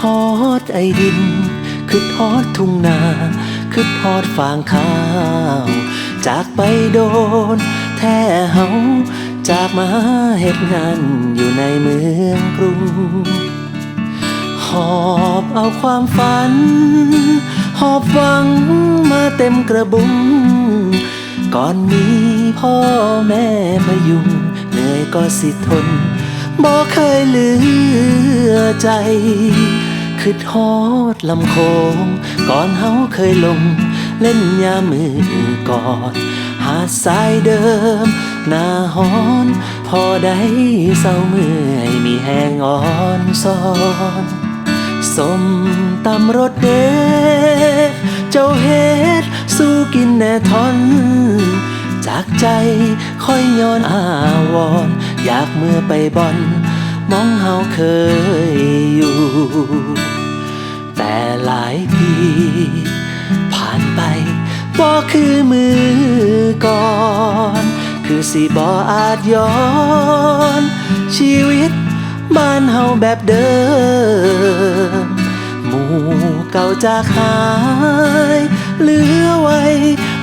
ทอดไอดิน คือทอดทุ่งนา คือทอดฟางข้าว จากไปโดน แท้เฮาจากมาเหตุงานอยู่ในเมืองกรุง หอบเอาความฝัน หอบหวังมาเต็มกระบุง ก่อนมีพ่อแม่พยุงเหนื่อยก็สิทนบ่เคยเหลือใจ คือทอดลำโคงก่อนเฮาเคยลง เล่นยามมือก่อนหาดทรายเดิมหน้าหอน พอได้เศร้าเมื่อยมีแหงอ่อนซ้อนสมตำรสเด็ดเจ้าเฮ็ดสู้กินแน่ทอนจากใจค่อยย้อนอาวรณ์อยากเมื่อไปบอน มองเฮาเคยอยู่ แต่หลายปี ผ่านไปบ่คือมือก่อน คือสิบ่อาจย้อน ชีวิตบ้านเฮาแบบเดิม หมู่เก่าจากหาย เหลือไว้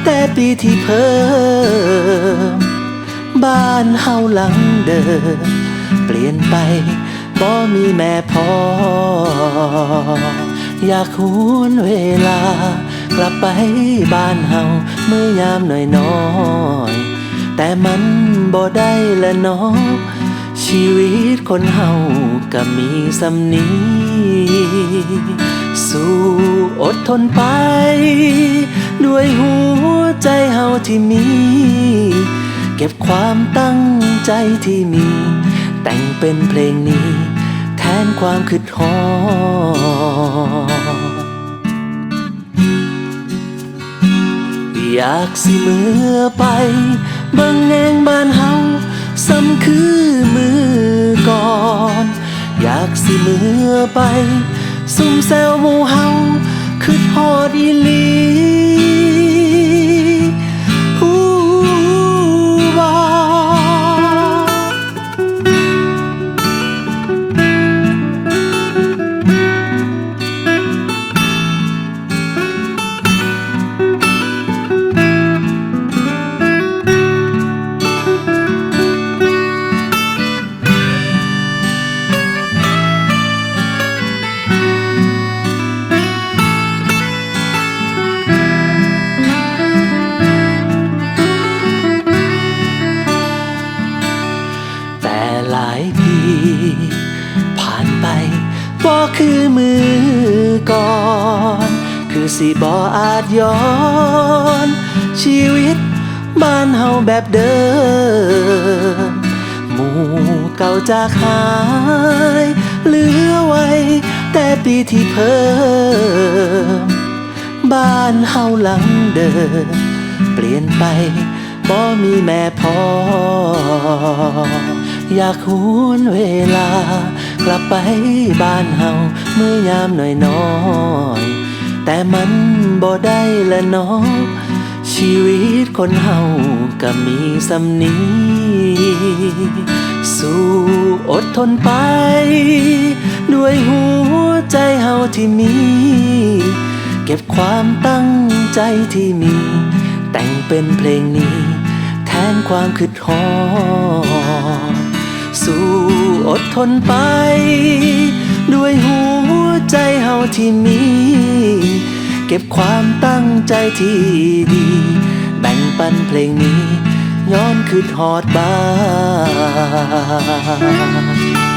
แต่ปีที่เพิ่ม บ้านเฮาหลังเดิม ปลี่ยนไปบ่มีแม่พ่อ อยากหวนเวลา กลับไปบ้านเฮาเมื่อยามหน่อยน้อยๆแต่มันบ่ได้ละเน้อง ชีวิตคนเฮาก็มีสำนีสู้อดทนไป ด้วยหัวใจเฮาที่มี เก็บความตั้งใจที่มี แต่งเป็นเพลงนี้ แทนความคิดฮออยากสิเมื่อไปเบิ่งแนงบ้านเฮาซ้ำคือมือก่อน อยากสิเมื่อไป ซุ่มแซวหมู่เฮาคือฮอดอีหลี คือมือก่อน คือสิบ่อาจย้อน ชีวิตบ้านเฮาแบบเดิม หมู่เก่าจากหาย เหลือไว้ แต่ปีที่เพิ่ม บ้านเฮาหลังเดิม เปลี่ยนไปบ่มีแม่พ่ออยากหวนเวลา ลับไปบ้านเฮาเมื่อยามหน่อยน้อยแต่มันบ่ได้ละเน้องชีวิตคนเฮาก็มีสำนีสู้อดทนไป ด้วยหัวใจเฮาที่มี เก็บความตั้งใจที่มี แต่งเป็นเพลงนี้ แทนความคิดฮอดสู้อ ดทนไป ด้วยหัวใจเฮาที่มี เก็บความตั้งใจที่ดี แบ่งปันเพลงนี้ย้อนคืดฮอดบ้าน